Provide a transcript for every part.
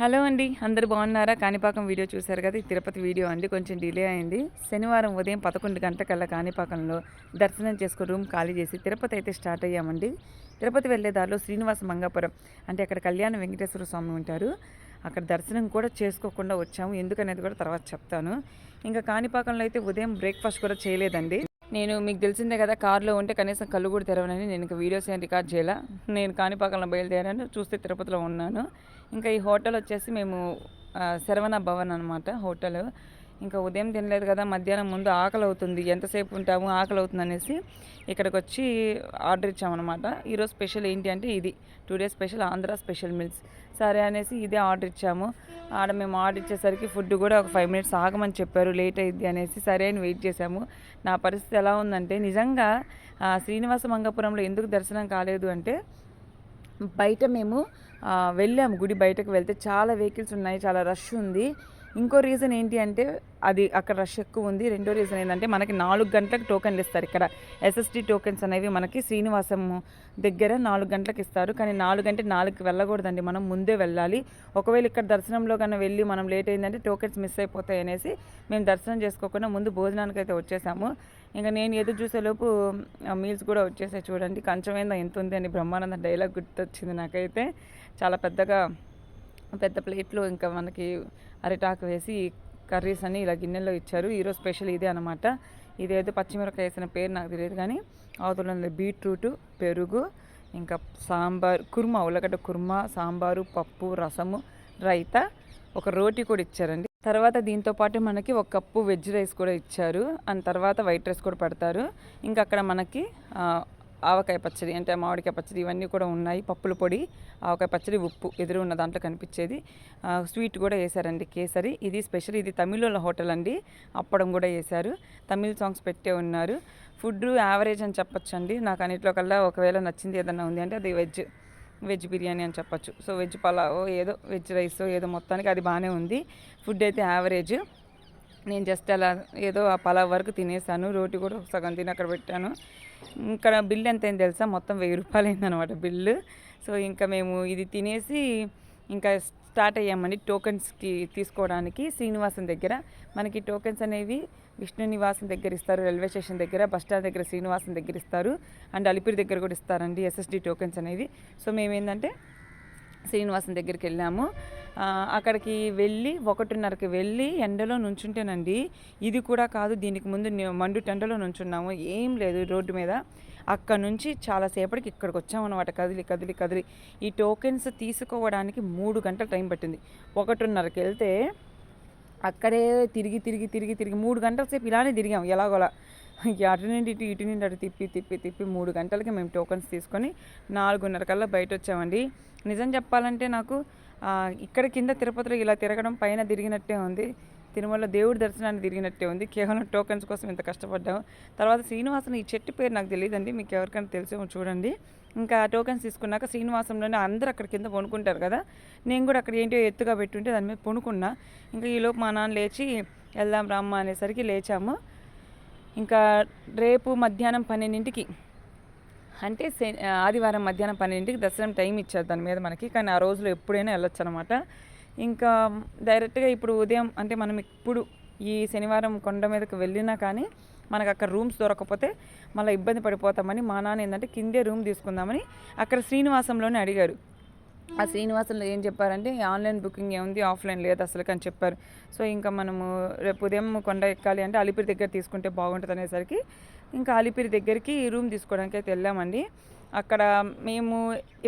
Hello అండి అందరు బాగున్నారా? కాణిపాకం వీడియో చూశారు కదా తిరుపతి వీడియో అండి కొంచెం డిలే అయింది. శనివారం ఉదయం పదకొండు గంటలకల్లా కాణిపాకంలో దర్శనం చేసుకుని రూమ్ ఖాళీ చేసి తిరుపతి అయితే స్టార్ట్ అయ్యామండి. తిరుపతి వెళ్ళే దారిలో శ్రీనివాస మంగాపురం అంటే అక్కడ కళ్యాణ వెంకటేశ్వర స్వామి ఉంటారు. అక్కడ దర్శనం కూడా చేసుకోకుండా వచ్చాము ఎందుకనేది కూడా తర్వాత చెప్తాను. ఇంకా కాణిపాకంలో అయితే ఉదయం బ్రేక్ఫాస్ట్ కూడా చేయలేదండి. నేను మీకు తెలిసిందే కదా కార్లో ఉంటే కనీసం కళ్ళు కూడా తెరవనని నేను ఇంకా వీడియోస్ ఏం రికార్డ్ చేయాల. నేను కాణిపాకంలో బయలుదేరాను చూస్తే తిరుపతిలో ఉన్నాను. ఇంకా ఈ హోటల్ వచ్చేసి మేము శరవణ భవన్ అనమాట హోటల్. ఇంకా ఉదయం తినలేదు కదా మధ్యాహ్నం ముందు ఆకలి అవుతుంది ఎంతసేపు ఉంటాము ఆకలి అవుతుంది అనేసి ఇక్కడికి వచ్చి ఆర్డర్ ఇచ్చామన్నమాట. ఈరోజు స్పెషల్ ఏంటి అంటే ఇది two days special Andhra special meals. సరే అనేసి ఇదే ఆర్డర్ ఇచ్చాము. ఆడ మేము ఆర్డర్ ఇచ్చేసరికి ఫుడ్ కూడా ఒక ఫైవ్ మినిట్స్ ఆగమని చెప్పారు లేట్ అయింది అనేసి సరే అని వెయిట్ చేశాము. నా పరిస్థితి ఎలా ఉందంటే నిజంగా శ్రీనివాస మంగపురంలో ఎందుకు దర్శనం కాలేదు అంటే బయట మేము వెళ్ళాము. గుడి బయటకు వెళ్తే చాలా వెహికల్స్ ఉన్నాయి చాలా రష్ ఉంది. ఇంకో రీజన్ ఏంటి అంటే అది అక్కడ రష్ ఎక్కువ ఉంది. రెండో రీజన్ ఏంటంటే మనకి నాలుగు గంటలకు టోకెన్లు ఇస్తారు. ఇక్కడ ఎస్ఎస్టీ టోకెన్స్ అనేవి మనకి శ్రీనివాసం దగ్గర నాలుగు గంటలకు ఇస్తారు. కానీ నాలుగు గంటే నాలుగుకి వెళ్ళకూడదండి. మనం ముందే వెళ్ళాలి. ఒకవేళ ఇక్కడ దర్శనంలో కన్నా వెళ్ళి మనం లేట్ అయిందంటే టోకెన్స్ మిస్ అయిపోతాయి అనేసి మేము దర్శనం చేసుకోకుండా ముందు భోజనానికి అయితే వచ్చేసాము. ఇంకా నేను ఎదురు చూసేలోపు మీల్స్ కూడా వచ్చేసాయి చూడండి. కంచమైందా ఎంత ఉంది అని బ్రహ్మానంద డైలాగ్ గుర్తొచ్చింది నాకైతే. చాలా పెద్దగా పెద్ద ప్లేట్లో ఇంకా మనకి అరిటాకు వేసి కర్రీస్ అని ఇలా గిన్నెలో ఇచ్చారు. ఈరోజు స్పెషల్ ఇదే అనమాట ఇదేదో పచ్చిమిరపకాయ వేసిన పేరు నాకు తెలియదు కానీ అవతల బీట్రూట్ పెరుగు ఇంకా సాంబార్ కుర్మా ఉల్లగడ్డ కుర్మా సాంబారు పప్పు రసము రైతా ఒక రోటీ కూడా ఇచ్చారండి. తర్వాత దీంతో పాటు మనకి ఒక కప్పు వెజ్ రైస్ కూడా ఇచ్చారు. అండ్ తర్వాత వైట్ రైస్ కూడా పెడతారు. ఇంకా అక్కడ మనకి ఆవకాయ పచ్చడి అంటే మామిడికాయ పచ్చడి ఇవన్నీ కూడా ఉన్నాయి. పప్పుల పొడి ఆవకాయ పచ్చడి ఉప్పు ఎదురు ఉన్న దాంట్లో కనిపించేది. స్వీట్ కూడా వేశారండి కేసరి. ఇది స్పెషల్ ఇది తమిళుల హోటల్ అండి. అప్పడం కూడా వేశారు. తమిళ్ సాంగ్స్ పెట్టే ఉన్నారు. ఫుడ్ యావరేజ్ అని చెప్పొచ్చు అండి నాకు అన్నిట్లో కల్లా ఒకవేళ నచ్చింది ఏదన్నా ఉంది అంటే అది వెజ్ వెజ్ బిర్యానీ అని చెప్పొచ్చు. సో వెజ్ పలావ్ ఏదో వెజ్ రైస్ ఏదో మొత్తానికి అది బాగానే ఉంది. ఫుడ్ అయితే యావరేజ్. నేను జస్ట్ అలా ఏదో ఆ పలావ్ వరకు తినేసాను. రోటీ కూడా సగం తిని అక్కడ పెట్టాను. ఇక్కడ బిల్ ఎంత అయింది తెలుసా? మొత్తం వెయ్యి రూపాయలు అయిందనమాట బిల్లు. సో ఇంకా మేము ఇది తినేసి ఇంకా స్టార్ట్ అయ్యామండి టోకెన్స్కి తీసుకోవడానికి శ్రీనివాసం దగ్గర. మనకి టోకెన్స్ అనేవి విష్ణు నివాసం దగ్గర ఇస్తారు రైల్వే స్టేషన్ దగ్గర బస్ స్టాండ్ దగ్గర శ్రీనివాసం దగ్గర ఇస్తారు. అండ్ అలిపిరి దగ్గర కూడా ఇస్తారండి ఎస్ఎస్డి టోకెన్స్ అనేవి. సో మేము ఏంటంటే శ్రీనివాసం దగ్గరికి వెళ్ళాము అక్కడికి వెళ్ళి ఒకటిన్నరకి వెళ్ళి ఎండలో నుంచుంటేనండి ఇది కూడా కాదు దీనికి ముందు మండుటెండలో మండు టెండలో నుంచున్నాము. ఏం లేదు రోడ్డు మీద. అక్కడ నుంచి చాలాసేపటికి ఇక్కడికి వచ్చామన్నమాట. కదిలి కదిలి కదిలి. ఈ టోకెన్స్ తీసుకోవడానికి మూడు గంటల టైం పట్టింది. ఒకటిన్నరకి వెళ్తే అక్కడే తిరిగి తిరిగి తిరిగి తిరిగి మూడు గంటల సేపు ఇలానే తిరిగాం ఎలాగోలా. అటు నుండి ఇటు ఇటు నుండి అటు తిప్పి తిప్పి తిప్పి మూడు గంటలకి మేము టోకన్స్ తీసుకొని నాలుగున్నర కల్లా బయట వచ్చామండి నిజం చెప్పాలంటే నాకు ఇక్కడ కింద తిరుపతిలో ఇలా తిరగడం పైన తిరిగినట్టే ఉంది. తిరుమల దేవుడి దర్శనాన్ని తిరిగినట్టే ఉంది. కేవలం టోకన్స్ కోసం ఇంత కష్టపడ్డాం తర్వాత శ్రీనివాసం ఈ చెట్టు పేరు నాకు తెలియదండి మీకు ఎవరికైనా తెలిసేమో చూడండి. ఇంకా టోకన్స్ తీసుకున్నాక శ్రీనివాసంలోనే అందరూ అక్కడ కింద కొనుక్కుంటారు కదా. నేను కూడా అక్కడ ఏంటో ఎత్తుగా పెట్టుంటే దాని మీద పొనుకున్నా ఇంకా ఈలోపు మా నాన్న లేచి వెళ్దాం రామ్మా అనేసరికి లేచాము. ఇంకా రేపు మధ్యాహ్నం పన్నెండింటికి. అంటే ఆదివారం మధ్యాహ్నం పన్నెండింటికి దర్శనం టైం ఇచ్చారు దాని మీద మనకి. కానీ ఆ రోజులో ఎప్పుడైనా వెళ్ళొచ్చు అనమాట ఇంకా డైరెక్ట్గా ఇప్పుడు ఉదయం అంటే మనం ఇప్పుడు ఈ శనివారం కొండ మీదకి వెళ్ళినా కానీ మనకు అక్కడ రూమ్స్ దొరకకపోతే మళ్ళీ ఇబ్బంది పడిపోతామని మా నాన్న ఏంటంటే కిందే రూమ్ తీసుకుందామని అక్కడ శ్రీనివాసంలోనే అడిగారు. ఆ శ్రీనివాసంలో ఏం చెప్పారంటే ఆన్లైన్ బుకింగ్ ఏముంది? ఆఫ్లైన్ లేదు అసలు అని చెప్పారు. సో ఇంకా మనము రేపు ఉదయం కొండ ఎక్కాలి అంటే అలిపిరి దగ్గర తీసుకుంటే బాగుంటుంది అనేసరికి ఇంకా అలిపిరి దగ్గరికి రూమ్ తీసుకోవడానికి అయితే వెళ్ళామండి. అక్కడ మేము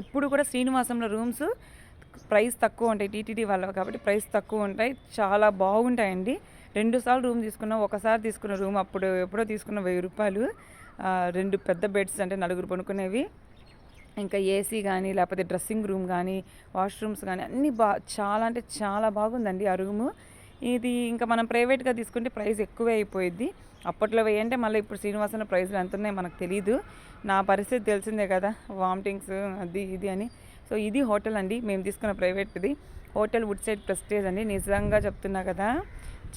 ఎప్పుడు కూడా శ్రీనివాసంలో రూమ్స్ ప్రైస్ తక్కువ ఉంటాయి. టీటీడీ వాళ్ళ కాబట్టి ప్రైస్ తక్కువ ఉంటాయి. చాలా బాగుంటాయండి. రెండు సార్లు రూమ్ తీసుకున్నాం. ఒకసారి తీసుకున్న రూమ్ అప్పుడు ఎప్పుడో తీసుకున్న వెయ్యి రూపాయలు. రెండు పెద్ద బెడ్స్ అంటే నలుగురు పనుకునేవి ఇంకా ఏసీ కానీ లేకపోతే డ్రెస్సింగ్ రూమ్ కానీ వాష్రూమ్స్ కానీ అన్నీ బా చాలా అంటే చాలా బాగుందండి ఆ రూము. ఇది ఇంకా మనం ప్రైవేట్గా తీసుకుంటే ప్రైస్ ఎక్కువే అయిపోయింది అప్పట్లో వేయంటే మళ్ళీ ఇప్పుడు శ్రీనివాసన ప్రైస్లు ఎంత ఉన్నాయో మనకు తెలియదు నా పరిస్థితి తెలిసిందే కదా వామిటింగ్స్ అది ఇది అని. సో ఇది హోటల్ అండి మేము తీసుకున్న ప్రైవేట్ది. హోటల్ వుడ్ సైడ్ ప్రెస్టేజ్ అండి నిజంగా చెప్తున్నా కదా.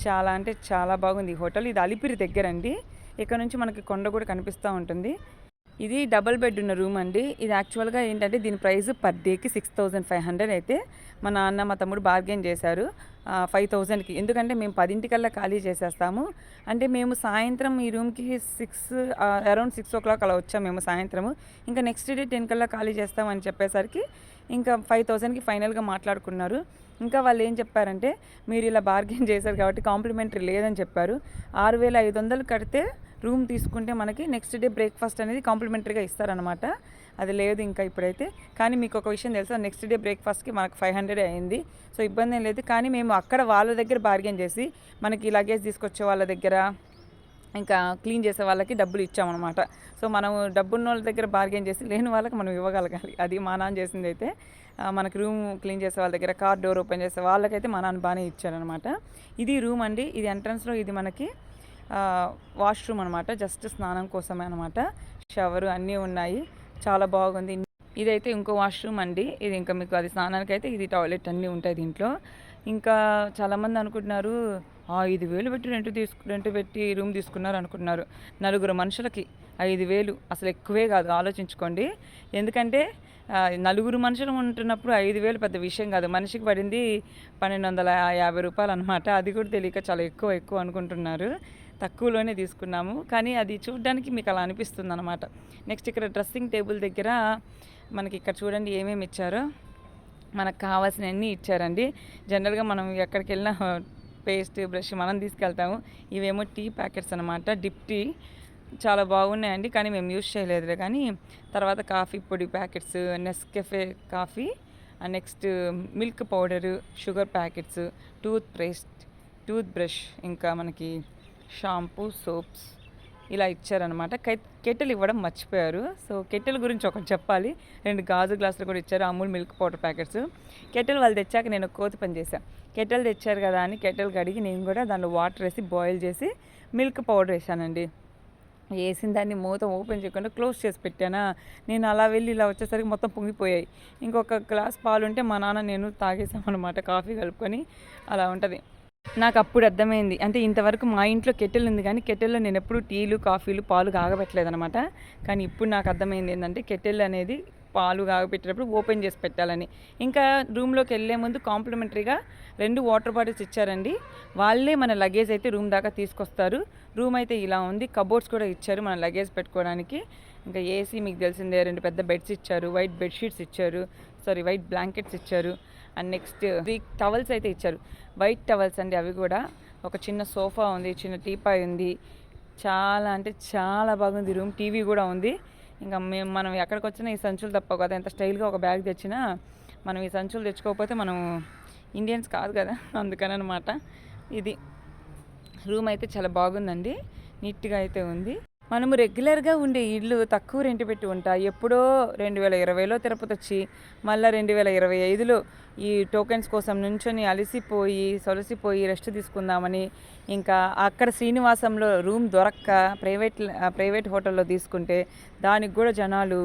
చాలా అంటే చాలా బాగుంది ఈ హోటల్. ఇది అలిపిరి దగ్గర అండి. ఇక్కడ నుంచి మనకి కొండ కూడా కనిపిస్తూ ఉంటుంది. ఇది డబుల్ బెడ్ ఉన్న రూమ్ అండి. ఇది యాక్చువల్గా ఏంటంటే దీని ప్రైస్ పర్ డేకి సిక్స్ థౌజండ్ ఫైవ్ హండ్రెడ్ అయితే మా నాన్న మా తమ్ముడు బార్గెన్ చేశారు. ఫైవ్ థౌజండ్కి ఎందుకంటే మేము పదింటికల్లా ఖాళీ చేసేస్తాము. అంటే మేము సాయంత్రం ఈ రూమ్కి six around six o'clock అలా వచ్చాము మేము సాయంత్రము. ఇంకా నెక్స్ట్ డే టెన్ కల్లా ఖాళీ చేస్తామని చెప్పేసరికి ఇంకా ఫైవ్ థౌజండ్కి ఫైనల్గా మాట్లాడుకున్నారు. ఇంకా వాళ్ళు ఏం చెప్పారంటే మీరు ఇలా బార్గెన్ చేశారు కాబట్టి కాంప్లిమెంటరీ లేదని చెప్పారు. ఆరు వేల ఐదు వందలు కడితే రూమ్ తీసుకుంటే మనకి నెక్స్ట్ డే బ్రేక్ఫాస్ట్ అనేది కాంప్లిమెంటరీగా ఇస్తారనమాట అది లేదు ఇంకా ఇప్పుడైతే. కానీ మీకు ఒక విషయం తెలుసా నెక్స్ట్ డే బ్రేక్ఫాస్ట్కి మనకు ఫైవ్ హండ్రెడ్ అయింది. సో ఇబ్బంది ఏం లేదు. కానీ మేము అక్కడ వాళ్ళ దగ్గర బార్గెన్ చేసి మనకి లగేజ్ తీసుకొచ్చే వాళ్ళ దగ్గర ఇంకా క్లీన్ చేసే వాళ్ళకి డబ్బులు ఇచ్చామన్నమాట. సో మనం డబ్బున్న వాళ్ళ దగ్గర బార్గెన్ చేసి లేని వాళ్ళకి మనం ఇవ్వగలగాలి. అది మా నాన్న చేసింది అయితే మనకి రూమ్ క్లీన్ చేసే వాళ్ళ దగ్గర కార్ డోర్ ఓపెన్ చేసే వాళ్ళకైతే మా నాన్న బాగానే ఇచ్చారనమాట ఇది రూమ్ అండి. ఇది ఎంట్రన్స్లో ఇది మనకి వాష్రూమ్ అనమాట జస్ట్ స్నానం కోసమే అనమాట షవరు అన్నీ ఉన్నాయి. చాలా బాగుంది. ఇదైతే ఇంకో వాష్రూమ్ అండి. ఇది ఇంకా మీకు అది స్నానానికి అయితే ఇది టాయిలెట్ అన్నీ ఉంటాయి దీంట్లో. ఇంకా చాలామంది అనుకుంటున్నారు ఐదు వేలు పెట్టి రెంట్ తీసుకు రెంట్ పెట్టి రూమ్ తీసుకున్నారు అనుకుంటున్నారు. నలుగురు మనుషులకి ఐదు వేలు అసలు ఎక్కువే కాదు ఆలోచించుకోండి. ఎందుకంటే నలుగురు మనుషులు ఉంటున్నప్పుడు ఐదు వేలు పెద్ద విషయం కాదు. మనిషికి పడింది పన్నెండు వందల యాభై రూపాయలు అనమాట అది కూడా తెలియక చాలా ఎక్కువ ఎక్కువ అనుకుంటున్నారు. తక్కువలోనే తీసుకున్నాము. కానీ అది చూడడానికి మీకు అలా అనిపిస్తుంది అనమాట నెక్స్ట్ ఇక్కడ డ్రెస్సింగ్ టేబుల్ దగ్గర మనకి ఇక్కడ చూడండి ఏమేమి ఇచ్చారో. మనకు కావాల్సినవన్నీ ఇచ్చారండి. జనరల్గా మనం ఎక్కడికి వెళ్ళినా పేస్ట్ బ్రష్ మనం తీసుకెళ్తాము. ఇవేమో టీ ప్యాకెట్స్ అనమాట డిప్ టీ. చాలా బాగున్నాయండి. కానీ మేము యూజ్ చేయలేదులే. కానీ తర్వాత కాఫీ పొడి packets Nescafe coffee next milk powder sugar packets toothpaste toothbrush ఇంకా మనకి షాంపూ సోప్స్ ఇలా ఇచ్చారనమాట కెటిల్ ఇవ్వడం మర్చిపోయారు. సో కెటిల్ గురించి ఒకటి చెప్పాలి. రెండు గాజు గ్లాసులు కూడా ఇచ్చారు Amul milk powder packets. Kettle వాళ్ళు తెచ్చాక నేను కోతి పని చేశాను కెటిల్ తెచ్చారు కదా అని కెటిల్ కడిగి నేను కూడా దానిలో వాటర్ వేసి బాయిల్ చేసి మిల్క్ పౌడర్ వేసానండి వేసిన దాన్ని మూత ఓపెన్ చేయకుండా క్లోజ్ చేసి పెట్టానా. నేను అలా వెళ్ళి ఇలా వచ్చేసరికి మొత్తం పొంగిపోయాయి. ఇంకొక గ్లాస్ పాలు ఉంటే మా నాన్న నేను తాగేసామన్నమాట కాఫీ కలుపుకొని. అలా ఉంటుంది. నాకు అప్పుడు అర్థమైంది. అంటే ఇంతవరకు మా ఇంట్లో కెటెల్ ఉంది కానీ కెటెల్లో నేను ఎప్పుడు టీలు కాఫీలు పాలు కాగబెట్టలేదు అనమాట కానీ ఇప్పుడు నాకు అర్థమైంది ఏంటంటే కెటెల్ అనేది పాలు కాగబెట్టేటప్పుడు ఓపెన్ చేసి పెట్టాలని. ఇంకా రూమ్లోకి వెళ్ళే ముందు కాంప్లిమెంటరీగా రెండు వాటర్ బాటిల్స్ ఇచ్చారండి. వాళ్ళే మన లగేజ్ అయితే రూమ్ దాకా తీసుకొస్తారు. రూమ్ అయితే ఇలా ఉంది. కబోర్డ్స్ కూడా ఇచ్చారు మన లగేజ్ పెట్టుకోవడానికి. ఇంకా ఏసీ మీకు తెలిసిందే రెండు పెద్ద బెడ్స్ ఇచ్చారు వైట్ బెడ్షీట్స్ ఇచ్చారు సారీ వైట్ బ్లాంకెట్స్ ఇచ్చారు. అండ్ నెక్స్ట్ త్రీ టవల్స్ అయితే ఇచ్చారు. వైట్ టవల్స్ అండి అవి కూడా. ఒక చిన్న సోఫా ఉంది చిన్న టీపాయ్ ఉంది. చాలా అంటే చాలా బాగుంది రూమ్. టీవీ కూడా ఉంది. ఇంకా మేము మనం ఎక్కడికి వచ్చినా ఈ సంచులు తప్ప కదా. ఎంత స్టైల్గా ఒక బ్యాగ్ తెచ్చినా మనం ఈ సంచులు తెచ్చుకోకపోతే మనం ఇండియన్స్ కాదు కదా. అందుకని అనమాట ఇది రూమ్ అయితే చాలా బాగుందండి. నీట్గా అయితే ఉంది. మనము రెగ్యులర్గా ఉండే ఇల్లు తక్కువ రెంట్ పెట్టి ఉంటా. ఎప్పుడో రెండు వేల ఇరవైలో తిరుపతి వచ్చి మళ్ళీ రెండు వేల ఇరవై ఐదులో ఈ టోకెన్స్ కోసం నుంచొని అలసిపోయి సొలసిపోయి రెస్ట్ తీసుకుందామని ఇంకా అక్కడ శ్రీనివాసంలో రూమ్ దొరక్క ప్రైవేట్ ప్రైవేట్ హోటల్లో తీసుకుంటే దానికి కూడా జనాలు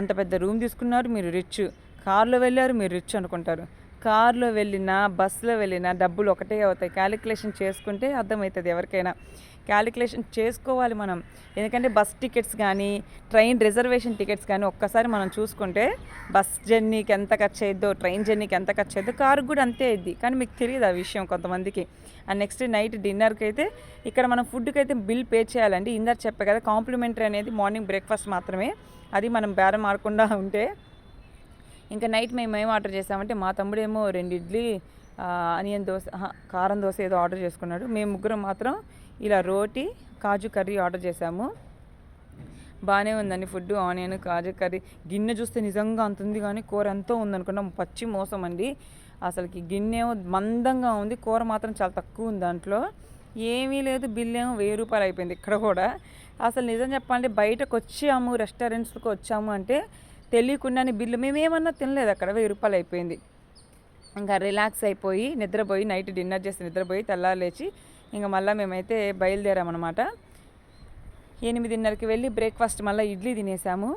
అంత పెద్ద రూమ్ తీసుకున్నారు మీరు రిచ్. కార్లో వెళ్ళారు మీరు రిచ్ అనుకుంటారు. కార్లో వెళ్ళినా బస్సులో వెళ్ళినా డబ్బులు ఒకటే అవుతాయి. క్యాలిక్యులేషన్ చేసుకుంటే అర్థమవుతుంది ఎవరికైనా. క్యాలిక్యులేషన్ చేసుకోవాలి మనం. ఎందుకంటే బస్ టికెట్స్ కానీ ట్రైన్ రిజర్వేషన్ టికెట్స్ కానీ ఒక్కసారి మనం చూసుకుంటే బస్ జర్నీకి ఎంత ఖర్చు అయ్యిద్దో ట్రైన్ జర్నీకి ఎంత ఖర్చు అయ్యిద్దో కారు కూడా అంతే అయ్యిద్ది. కానీ మీకు తెలియదు ఆ విషయం కొంతమందికి. అండ్ నెక్స్ట్ నైట్ డిన్నర్కి అయితే ఇక్కడ మనం ఫుడ్కి అయితే బిల్ పే చేయాలండి. ఇందాక చెప్పే కదా కాంప్లిమెంటరీ అనేది మార్నింగ్ బ్రేక్ఫాస్ట్ మాత్రమే. అది మనం బేరం ఆడకుండా ఉంటే ఇంకా నైట్ మేము ఏం ఆర్డర్ చేసామంటే మా తమ్ముడేమో రెండు ఇడ్లీ అనియన్ ఆనియన్ దోశ కారం దోశ ఏదో ఆర్డర్ చేసుకున్నాడు. మేము ముగ్గురం మాత్రం ఇలా రోటీ కాజు కర్రీ ఆర్డర్ చేసాము బాగానే ఉందండి ఫుడ్ ఆనియన్ కాజు కర్రీ. గిన్నె చూస్తే నిజంగా అంత ఉంది కానీ కూర ఎంతో ఉందనుకున్నాం. పచ్చి మోసం అండి. అసలుకి గిన్నె మందంగా ఉంది కూర మాత్రం చాలా తక్కువ ఉంది దాంట్లో. ఏమీ లేదు బిల్ ఏమో వెయ్యి రూపాయలు అయిపోయింది ఇక్కడ కూడా. అసలు నిజం చెప్పాలంటే బయటకు వచ్చాము రెస్టారెంట్స్కి వచ్చాము అంటే తెలియకుండానే బిల్లు. మేమేమన్నా తినలేదు అక్కడ వెయ్యి రూపాయలు అయిపోయింది. ఇంకా రిలాక్స్ అయిపోయి నిద్రపోయి నైట్ డిన్నర్ చేసి నిద్రపోయి తెల్లారి లేచి ఇంకా మళ్ళీ మేమైతే బయలుదేరామన్నమాట. ఎనిమిదిన్నరకి వెళ్ళి బ్రేక్ఫాస్ట్ మళ్ళీ ఇడ్లీ తినేసాము.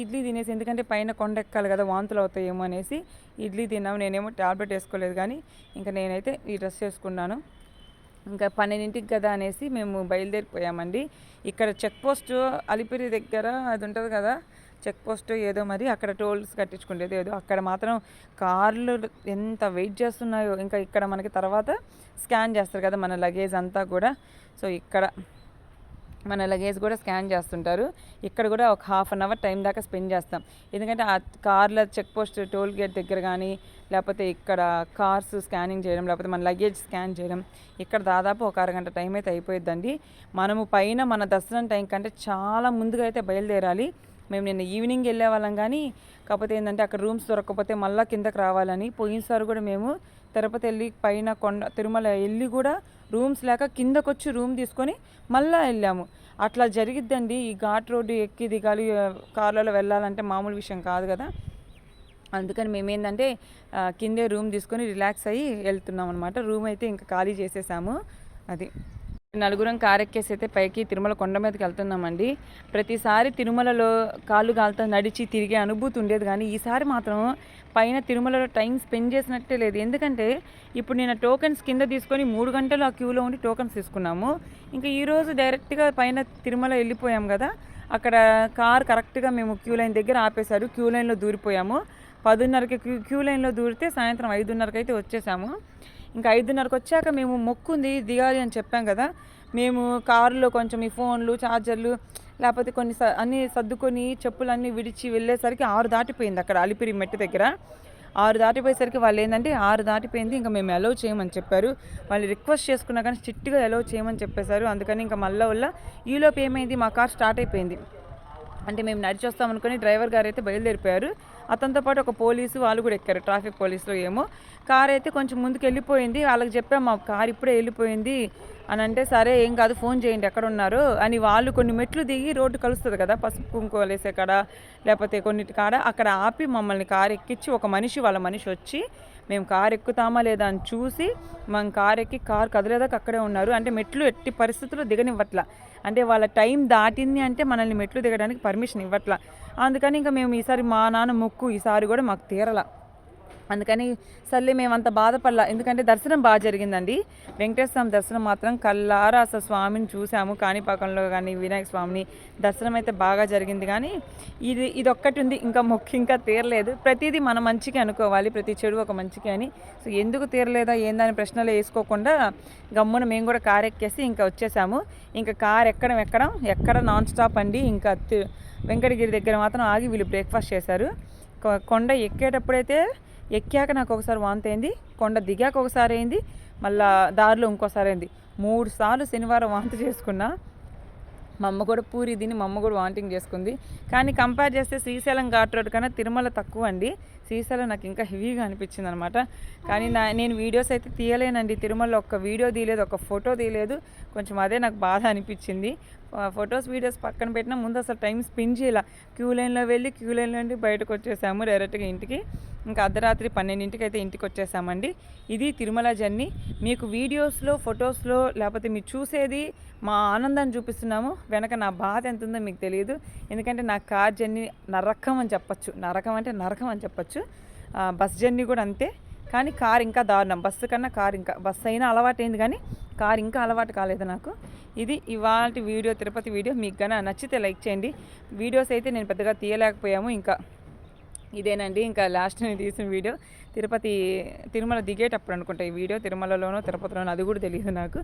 ఇడ్లీ తినేసి ఎందుకంటే పైన కొండెక్కాలి కదా వాంతులు అవుతాయేమో అనేసి ఇడ్లీ తిన్నాము. నేనేమో టాబ్లెట్ వేసుకోలేదు కానీ ఇంకా నేనైతే ఈ డ్రెస్ వేసుకున్నాను. ఇంకా పన్నెండింటికి కదా అనేసి మేము బయలుదేరిపోయామండి. ఇక్కడ చెక్ పోస్ట్ అలిపిరి దగ్గర అది ఉంటుంది కదా చెక్ పోస్ట్ ఏదో మరి అక్కడ టోల్స్ కట్టించుకునేది ఏదో. అక్కడ మాత్రం కార్లు ఎంత వెయిట్ చేస్తున్నాయో. ఇంకా ఇక్కడ మనకి తర్వాత స్కాన్ చేస్తారు కదా మన లగేజ్ అంతా కూడా. సో ఇక్కడ మన లగేజ్ కూడా స్కాన్ చేస్తుంటారు. ఇక్కడ కూడా ఒక హాఫ్ అన్ అవర్ టైం దాకా స్పెండ్ చేస్తాం. ఎందుకంటే ఆ కార్ల చెక్ పోస్ట్ టోల్ గేట్ దగ్గర కానీ లేకపోతే ఇక్కడ కార్స్ స్కానింగ్ చేయడం లేకపోతే మన లగేజ్ స్కాన్ చేయడం ఇక్కడ దాదాపు ఒక అరగంట టైం అయితే అయిపోయిద్దండి. మనము పైన మన దర్శనం టైం కంటే చాలా ముందుగా అయితే బయలుదేరాలి. మేము నిన్న ఈవినింగ్ వెళ్ళే వాళ్ళం కానీ కాకపోతే ఏంటంటే అక్కడ రూమ్స్ దొరకకపోతే మళ్ళీ కిందకి రావాలని పోయినసారి కూడా మేము తిరుపతి వెళ్ళి పైన కొండ తిరుమల వెళ్ళి కూడా రూమ్స్ లేక కిందకు వచ్చి రూమ్ తీసుకొని మళ్ళీ వెళ్ళాము. అట్లా జరిగిద్దండి. ఈ ఘాట్ రోడ్డు ఎక్కి దిగాలి కార్లలో వెళ్ళాలంటే మామూలు విషయం కాదు కదా. అందుకని మేమేందంటే కిందే రూమ్ తీసుకొని రిలాక్స్ అయ్యి వెళ్తున్నాం అనమాట రూమ్ అయితే ఇంకా ఖాళీ చేసేసాము. అది. నలుగురం కారెక్కేసి అయితే పైకి తిరుమల కొండ మీదకి వెళ్తున్నామండి. ప్రతిసారి తిరుమలలో కాళ్ళు కాలుతో నడిచి తిరిగే అనుభూతి ఉండేది కానీ ఈసారి మాత్రం పైన తిరుమలలో టైం స్పెండ్ చేసినట్టే లేదు. ఎందుకంటే ఇప్పుడు నేను టోకెన్స్ కింద తీసుకొని మూడు గంటలు ఆ క్యూలో ఉండి టోకెన్స్ తీసుకున్నాము. ఇంకా ఈరోజు డైరెక్ట్గా పైన తిరుమల వెళ్ళిపోయాం కదా అక్కడ కార్ కరెక్ట్గా మేము క్యూ లైన్ దగ్గర ఆపేశారు. క్యూ లైన్లో దూరిపోయాము. పదిన్నరకి క్యూ క్యూ లైన్లో దూరితే సాయంత్రం ఐదున్నరకైతే అయితే వచ్చేసాము. ఇంకా ఐదున్నరకు వచ్చాక మేము మొక్కుంది దిగాలి అని చెప్పాం కదా. మేము కారులో కొంచెం ఈ ఫోన్లు ఛార్జర్లు లేకపోతే కొన్ని అన్నీ సర్దుకొని చెప్పులు అన్నీ విడిచి వెళ్ళేసరికి ఆరు దాటిపోయింది అక్కడ అలిపిరి మెట్టు దగ్గర. ఆరు దాటిపోయేసరికి వాళ్ళు ఏంటంటే ఆరు దాటిపోయింది ఇంకా మేము అలౌ చేయమని చెప్పారు. వాళ్ళు రిక్వెస్ట్ చేసుకున్నా కానీ స్ట్రిక్ట్గా అలౌ చేయమని చెప్పేశారు. అందుకని ఇంకా మళ్ళీ వల్ల ఈలోపు ఏమైంది మా కార్ స్టార్ట్ అయిపోయింది. అంటే మేము నడిచి వస్తాం అనుకుని డ్రైవర్ గారు అయితే బయలుదేరిపోయారు. అతనితో పాటు ఒక పోలీసు వాళ్ళు కూడా ఎక్కారు ట్రాఫిక్ పోలీసులో ఏమో. కార్ అయితే కొంచెం ముందుకు వెళ్ళిపోయింది. వాళ్ళకి చెప్పాము మా కార్ ఇప్పుడే వెళ్ళిపోయింది. అని అంటే సరే ఏం కాదు ఫోన్ చేయండి ఎక్కడ ఉన్నారు? అని వాళ్ళు కొన్ని మెట్లు దిగి రోడ్డు కలుస్తుంది కదా పసుపు కుంకుమ వేసే కాడ లేకపోతే కొన్నిటి కాడ అక్కడ ఆపి మమ్మల్ని కారు ఎక్కించి ఒక మనిషి వాళ్ళ మనిషి వచ్చి మేము కారు ఎక్కుతామా లేదా అని చూసి మనం కారు ఎక్కి కారు కదలేదాకా అక్కడే ఉన్నారు. అంటే మెట్లు ఎట్టి పరిస్థితుల్లో దిగనివ్వట్ల. అంటే వాళ్ళ టైం దాటింది అంటే మనల్ని మెట్లు దిగడానికి పర్మిషన్ ఇవ్వట్ల. అందుకని ఇంకా మేము ఈసారి మా నాన్న మొక్కు ఈసారి కూడా మాకు తీరల. అందుకని సర్లే మేమంత బాధపడలా. ఎందుకంటే దర్శనం బాగా జరిగిందండి. వెంకటేశ్వర స్వామి దర్శనం మాత్రం కల్లారా అసలు స్వామిని చూసాము. కాణిపాకంలో కానీ వినాయక స్వామిని దర్శనం అయితే బాగా జరిగింది. కానీ ఇది ఇది ఒక్కటి ఉంది. ఇంకా మొక్కి ఇంకా తీరలేదు. ప్రతిదీ మన మంచికి అనుకోవాలి. ప్రతి చెడు ఒక మంచికి అని. సో ఎందుకు తీరలేదా? ఏందని ప్రశ్నలు వేసుకోకుండా గమ్మున మేము కూడా కార్ ఎక్కేసి ఇంకా వచ్చేసాము. ఇంకా కార్ ఎక్కడం ఎక్కడం ఎక్కడ నాన్ స్టాప్ అండి. ఇంకా వెంకటగిరి దగ్గర మాత్రం ఆగి వీళ్ళు బ్రేక్ఫాస్ట్ చేశారు. కొండ ఎక్కేటప్పుడైతే ఎక్కాక నాకు ఒకసారి వాంతి అయింది కొండ దిగాక ఒకసారి అయింది మళ్ళా దారిలో ఇంకోసారి అయింది. మూడు సార్లు శనివారం వాంతి చేసుకున్నా మా అమ్మ కూడా పూరి దీన్ని మా అమ్మ కూడా వాంటింగ్ చేసుకుంది. కానీ కంపేర్ చేస్తే శ్రీశైలం ఘాట్ రోడ్ కన్నా తిరుమల తక్కువ అండి. శ్రీశైలం నాకు ఇంకా హెవీగా అనిపించింది అనమాట కానీ నా నేను వీడియోస్ అయితే తీయలేనండి. తిరుమలలో ఒక్క వీడియో తీయలేదు ఒక ఫోటో తీయలేదు. కొంచెం అదే నాకు బాధ అనిపించింది. ఫొటోస్ వీడియోస్ పక్కన పెట్టినా ముందు అసలు టైం స్పెండ్ చేయాల. క్యూ లైన్లో వెళ్ళి క్యూ లైన్లో నుండి బయటకు వచ్చేసాము డైరెక్ట్గా ఇంటికి. ఇంకా అర్ధరాత్రి పన్నెండింటికి అయితే ఇంటికి వచ్చేసామండి. ఇది తిరుమల జర్నీ. మీకు వీడియోస్లో ఫొటోస్లో లేకపోతే మీరు చూసేది మా ఆనందాన్ని చూపిస్తున్నాము. వెనక నా బాధ ఎంత ఉందో మీకు తెలియదు. ఎందుకంటే నా కార్ జర్నీ నరకం అని చెప్పచ్చు. నరకం అంటే నరకం అని చెప్పచ్చు. బస్ జర్నీ కూడా అంతే. కానీ కార్ ఇంకా దారుణం. బస్సు కన్నా కార్ ఇంకా బస్సు అయినా అలవాటు అయింది కానీ కార్ ఇంకా అలవాటు కాలేదు నాకు. ఇది ఇవాళ వీడియో తిరుపతి వీడియో. మీకు కన్నా నచ్చితే లైక్ చేయండి. వీడియోస్ అయితే నేను పెద్దగా తీయలేకపోయాము. ఇంకా ఇదేనండి. ఇంకా లాస్ట్ నేను తీసిన వీడియో. తిరుపతి తిరుమల దిగేటప్పుడు అనుకుంటా ఈ వీడియో. తిరుమలలోనో తిరుపతిలోనో అది కూడా తెలియదు నాకు.